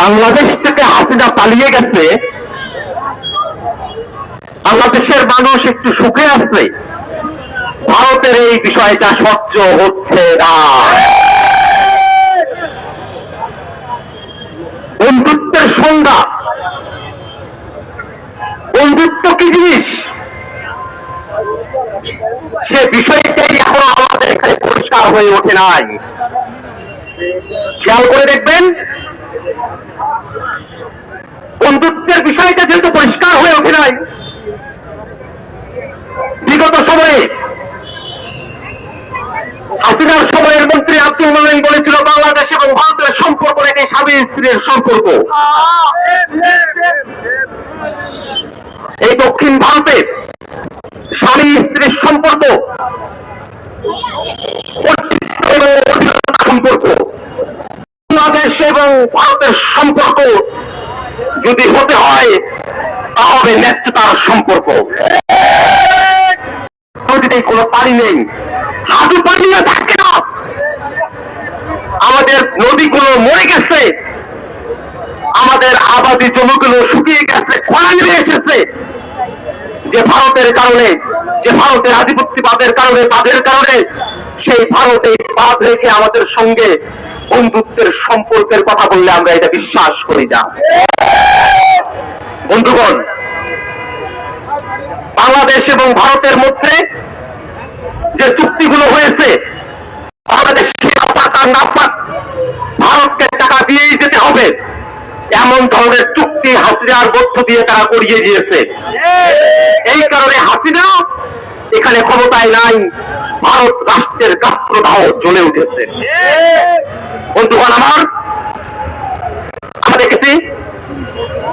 বাংলাদেশ থেকে হাসিনা পালিয়ে গেছে। বাংলাদেশের মানুষ একটু সুখে আছে। ভারতের এই বিষয়টা সহ্য হচ্ছে না। বন্ধুত্বের সংজ্ঞা। বন্ধুত্ব কি জিনিস? সে বিষয়টাই এখনও আমাদের এখানে পরিষ্কার হয়ে ওঠে নাই। খেয়াল করে দেখবেন বন্ধুত্বের বিষয়টা যেহেতু পরিষ্কার হয়ে ওঠে নাই, বিগত সময়ে হাসিনার সময়ের মন্ত্রী আব্দুল মোমেন বলেছিল, বাংলাদেশ এবং ভারতের সম্পর্ক নাকি স্বামী স্ত্রীর সম্পর্ক। এই দক্ষিণ ভারতে স্বামী স্ত্রীর সম্পর্ক কর্তৃত্ব এবং অধীনতা সম্পর্ক বাংলাদেশ এবং ভারতের সম্পর্ক যদি হতে হয় তা হবে ন্যায্যতার সম্পর্ক। কোনো পানি নেই, হাঁটু পানিও থাকে না। আমাদের নদীগুলো মরে গেছে। আমাদের আবাদি জমিগুলো শুকিয়ে গেছে, খরা নেমে এসেছে। যে ভারতের কারণে, যে ভারতের আধিপত্যবাদের কারণে, তাদের কারণে সেই ভারতে বাদ রেখে আমাদের সঙ্গে বন্ধুত্বের সম্পর্কের কথা বললে আমরা এটা বিশ্বাস করি না। বন্ধুগণ, বাংলাদেশ এবং ভারতের মধ্যে যে চুক্তিগুলো হয়েছে, বাংলাদেশ টাকা না পাক, ভারতকে টাকা দিয়েই যেতে হবে। এমন ধরনের চুক্তি হাসিনার মধ্য দিয়ে তারা করিয়ে দিয়েছে। এই কারণে হাসিনা এখানে ক্ষমতায় নাই। ভারত রাষ্ট্রের গাত্রদাহ জ্বলে উঠেছে। বন্ধুগণ আমার, আমরা দেখেছি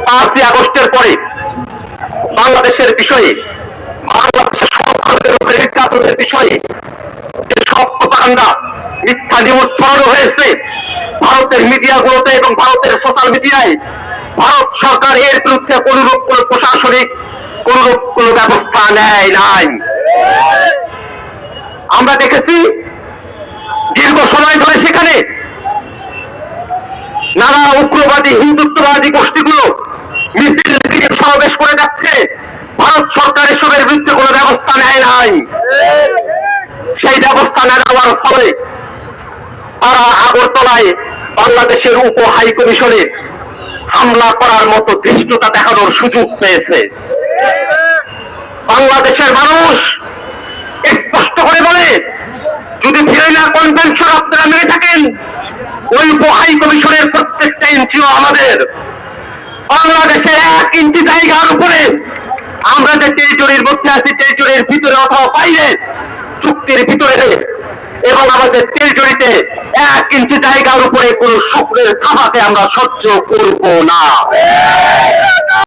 পাঁচই আগস্টের পরে বাংলাদেশের বিষয়ে, বাংলাদেশের সরকারের উপরে নির্যাতনের বিষয়ে যে সব প্রপাগান্ডা মিথ্যা নিউজ ছড়ানো হয়েছে, ভারতের মিডিয়াগুলোতে এবং ভারতের সোশ্যাল মিডিয়ায় ভারত সরকার এর বিরুদ্ধে কোনরূপ কোন প্রশাসনিক, কোনরূপ কোন ব্যবস্থা নেয় নাই। আমরা দেখেছি দীর্ঘ সময় ধরে সেখানে নানা উগ্রবাদী, হিন্দুত্ববাদী গোষ্ঠীগুলো মিছিল সমাবেশ করে যাচ্ছে। ভারত সরকার এসবের বিরুদ্ধে কোনো ব্যবস্থা নেয় নাই। সেই ব্যবস্থা না নেওয়ার ফলে তারা আগরতলায় বাংলাদেশের উপ হাই কমিশনে হামলা করার মতো ধৃষ্টতা দেখানোর সুযোগ পেয়েছে। বাংলাদেশের মানুষ স্পষ্ট করে যদি ভিয়েনা কনভেনশন আপনারা মেনে থাকেন, ওই উপ হাই কমিশনের প্রত্যেকটা ইঞ্চিও আমাদের। বাংলাদেশের এক ইঞ্চি জায়গার উপরে আমরা যে টেরিটরির মধ্যে আছি টেরিটরির ভিতরে অথবা বাইরে চুক্তির ভিতরে এবং আমাদের টেরিটরিতে এক ইঞ্চি জায়গার উপরে কোন স্বপ্নের খামাতে আমরা সহ্য করব না।